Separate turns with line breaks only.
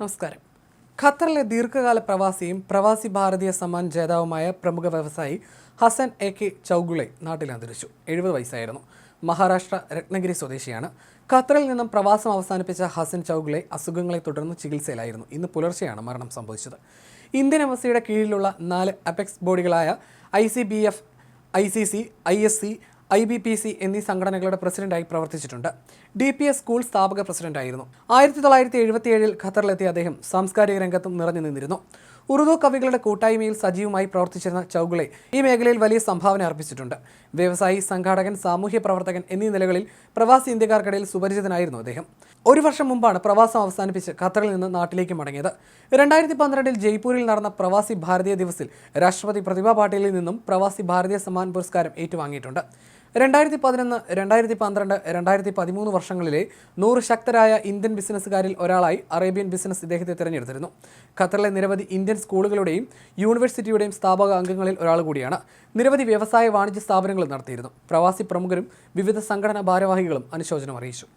നമസ്കാരം. ഖത്തറിലെ ദീർഘകാല പ്രവാസിയും പ്രവാസി ഭാരതീയ സമ്മാൻ ജേതാവുമായ പ്രമുഖ വ്യവസായി ഹസൻ എ കെ ചൗഗുളെ നാട്ടിൽ അന്തരിച്ചു. എഴുപത് വയസ്സായിരുന്നു. മഹാരാഷ്ട്ര രത്നഗിരി സ്വദേശിയാണ്. ഖത്തറിൽ നിന്നും പ്രവാസം അവസാനിപ്പിച്ച ഹസൻ ചൗഗുളെ അസുഖങ്ങളെ തുടർന്ന് ചികിത്സയിലായിരുന്നു. ഇന്ന് പുലർച്ചെയാണ് മരണം സംഭവിച്ചത്. ഇന്ത്യൻ എംബസിയുടെ കീഴിലുള്ള നാല് apex ബോഡികളായ I C B F I C C I S C I B P C എന്നീ സംഘടനകളുടെ പ്രസിഡന്റായി പ്രവർത്തിച്ചിട്ടുണ്ട്. ഡി പി എസ് സ്കൂൾ സ്ഥാപക പ്രസിഡന്റായിരുന്നു. ആയിരത്തി തൊള്ളായിരത്തി എഴുപത്തിയേഴിൽ ഖത്തറിലെത്തിയ അദ്ദേഹം സാംസ്കാരിക രംഗത്തും നിറഞ്ഞു നിന്നിരുന്നു. ഉറുദു കവികളുടെ കൂട്ടായ്മയിൽ സജീവമായി പ്രവർത്തിച്ചിരുന്ന ചൗഗുളെ ഈ മേഖലയിൽ വലിയ സംഭാവന അർപ്പിച്ചിട്ടുണ്ട്. വ്യവസായി സംഘാടകൻ സാമൂഹ്യ പ്രവർത്തകൻ എന്നീ നിലകളിൽ പ്രവാസി ഇന്ത്യക്കാർക്കിടയിൽ സുപരിചിതനായിരുന്നു അദ്ദേഹം. ഒരു വർഷം മുമ്പാണ് പ്രവാസം അവസാനിപ്പിച്ച് ഖത്തറിൽ നിന്ന് നാട്ടിലേക്ക് മടങ്ങിയത്. രണ്ടായിരത്തി പന്ത്രണ്ടിൽ ജയ്പൂരിൽ നടന്ന പ്രവാസി ഭാരതീയ ദിവസിൽ രാഷ്ട്രപതി പ്രതിഭ പാട്ടീലിൽ നിന്നും പ്രവാസി ഭാരതീയ സമ്മാൻ പുരസ്കാരം ഏറ്റുവാങ്ങിയിട്ടുണ്ട്. രണ്ടായിരത്തി പതിനൊന്ന് രണ്ടായിരത്തി പന്ത്രണ്ട് രണ്ടായിരത്തി പതിമൂന്ന് വർഷങ്ങളിലെ നൂറ് ശക്തരായ ഇന്ത്യൻ ബിസിനസ്സുകാരിൽ ഒരാളായി അറേബ്യൻ ബിസിനസ് ഇദ്ദേഹത്തെ തിരഞ്ഞെടുത്തിരുന്നു. ഖത്തറിലെ നിരവധി ഇന്ത്യൻ സ്കൂളുകളുടെയും യൂണിവേഴ്സിറ്റിയുടെയും സ്ഥാപക അംഗങ്ങളിൽ ഒരാൾ കൂടിയാണ്. നിരവധി വ്യവസായ വാണിജ്യ സ്ഥാപനങ്ങളും നടത്തിയിരുന്നു. പ്രവാസി പ്രമുഖരും വിവിധ സംഘടനാ ഭാരവാഹികളും അനുശോചനം അറിയിച്ചു.